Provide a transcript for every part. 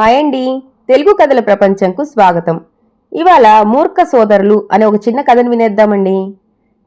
Hi అండి. తెలుగు కథల ప్రపంచంకు స్వాగతం. ఇవాళ మూర్ఖ సోదరులు అనే ఒక చిన్న కథను వినేద్దామండి.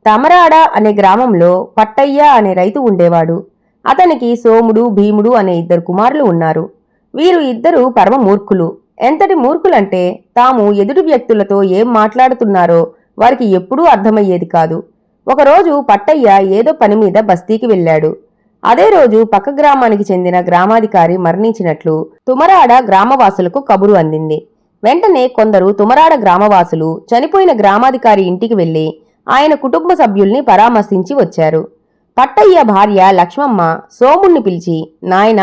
తమరాడ అనే గ్రామంలో పట్టయ్య అనే రైతు ఉండేవాడు. అతనికి సోముడు భీముడు అనే ఇద్దరు కుమారులు ఉన్నారు. వీరు ఇద్దరు పరమ మూర్ఖులు. ఎంతటి మూర్ఖులంటే తాము ఎదుటి వ్యక్తులతో ఏం మాట్లాడుతున్నారో వారికి ఎప్పుడూ అర్థమయ్యేది కాదు. ఒకరోజు పట్టయ్య ఏదో పని మీద బస్తీకి వెళ్ళాడు. అదే రోజు పక్క గ్రామానికి చెందిన గ్రామాధికారి మరణించినట్లు తుమరాడ గ్రామవాసులకు కబురు అందింది. వెంటనే కొందరు తుమరాడ గ్రామవాసులు చనిపోయిన గ్రామాధికారి ఇంటికి వెళ్ళి ఆయన కుటుంబ సభ్యుల్ని పరామర్శించి వచ్చారు. పట్టయ్య భార్య లక్ష్మమ్మ సోముణ్ణి పిలిచి నాయన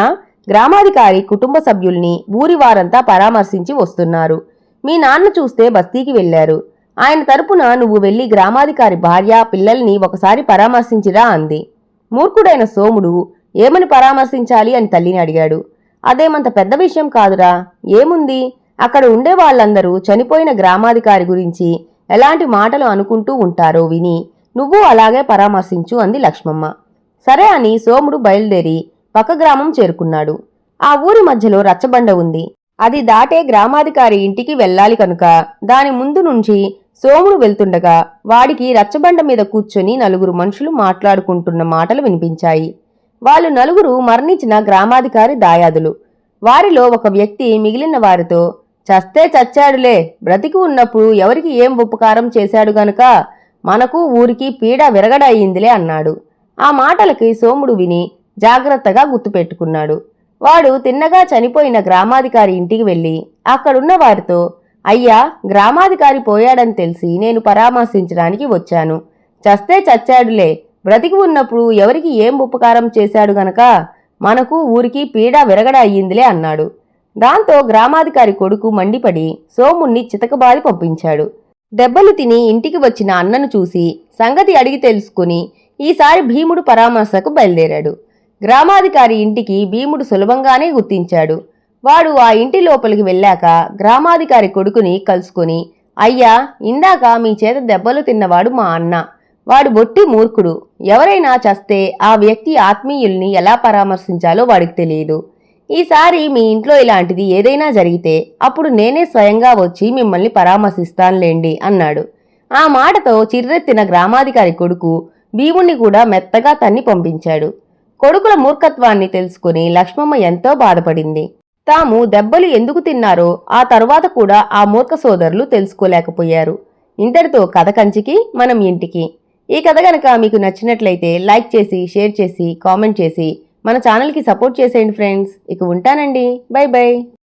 గ్రామాధికారి కుటుంబ సభ్యుల్ని ఊరి వారంతా పరామర్శించి వస్తున్నారు. మీ నాన్న చూస్తే బస్తీకి వెళ్ళారు ఆయన తరపున నువ్వు వెళ్ళి గ్రామాధికారి భార్య పిల్లల్ని ఒకసారి పరామర్శించిరా అంది. మూర్ఖుడైన సోముడు ఏమని పరామర్శించాలి అని తల్లిని అడిగాడు. అదేమంత పెద్ద విషయం కాదురా. ఏముంది? అక్కడ ఉండే వాళ్ళందరూ చనిపోయిన గ్రామాధికారి గురించి ఎలాంటి మాటలు అనుకుంటూ ఉంటారో విని నువ్వు అలాగే పరామర్శించు అంది లక్ష్మమ్మ. సరే అని సోముడు బయలుదేరి పక్క గ్రామం చేరుకున్నాడు. ఆ ఊరి మధ్యలో రచ్చబండ ఉంది. అది దాటే గ్రామాధికారి ఇంటికి వెళ్ళాలి కనుక దాని ముందు నుంచి సోముడు వెళ్తుండగా వాడికి రచ్చబండ మీద కూర్చొని నలుగురు మనుషులు మాట్లాడుకుంటున్న మాటలు వినిపించాయి. వాళ్ళు నలుగురు మరణించిన గ్రామాధికారి దాయాదులు. వారిలో ఒక వ్యక్తి మిగిలిన వారితో చస్తే చచ్చాడులే బ్రతికి ఉన్నప్పుడు ఎవరికి ఏం ఉపకారం చేశాడు గనుక? మనకు ఊరికి పీడ విరగడయ్యిందిలే అన్నాడు. ఆ మాటలకి సోముడు విని జాగ్రత్తగా గుర్తుపెట్టుకున్నాడు. వాడు తిన్నగా చనిపోయిన గ్రామాధికారి ఇంటికి వెళ్ళి అక్కడున్న వారితో అయ్యా గ్రామాధికారి పోయాడని తెలిసి నేను పరామర్శించడానికి వచ్చాను. చస్తే చచ్చాడులే. బ్రతికి ఉన్నప్పుడు ఎవరికి ఏం ఉపకారం చేశాడు గనక? మనకు ఊరికి పీడ విరగడ అయ్యిందిలే అన్నాడు. దాంతో గ్రామాధికారి కొడుకు మండిపడి సోముణ్ణి చితకబాది పంపించాడు. దెబ్బలు తిని ఇంటికి వచ్చిన అన్నను చూసి సంగతి అడిగి తెలుసుకుని ఈసారి భీముడు పరామర్శకు బయలుదేరాడు. గ్రామాధికారి ఇంటికి భీముడు సులభంగానే గుర్తించాడు. వాడు ఆ ఇంటి లోపలికి వెళ్ళాక గ్రామాధికారి కొడుకుని కలుసుకొని అయ్యా ఇందాక మీ చేత దెబ్బలు తిన్నవాడు మా అన్న. వాడు బొట్టి మూర్ఖుడు. ఎవరైనా చస్తే ఆ వ్యక్తి ఆత్మీయుల్ని ఎలా పరామర్శించాలో వాడికి తెలియదు. ఈసారి మీ ఇంట్లో ఇలాంటిది ఏదైనా జరిగితే అప్పుడు నేనే స్వయంగా వచ్చి మిమ్మల్ని పరామర్శిస్తానులేండి అన్నాడు. ఆ మాటతో చిర్రెత్తిన గ్రామాధికారి కొడుకు భీముణ్ణి కూడా మెత్తగా తన్ని పంపించాడు. కొడుకుల మూర్ఖత్వాన్ని తెలుసుకుని లక్ష్మమ్మ ఎంతో బాధపడింది. తాము దెబ్బలు ఎందుకు తిన్నారో ఆ తర్వాత కూడా ఆ మూర్ఖ సోదరులు తెలుసుకోలేకపోయారు. ఇంతటితో కథ కంచికి మనం ఇంటికి. ఈ కథ గనక మీకు నచ్చినట్లయితే లైక్ చేసి షేర్ చేసి కామెంట్ చేసి మన ఛానల్కి సపోర్ట్ చేసేయండి ఫ్రెండ్స్. ఇక ఉంటానండి. Bye bye.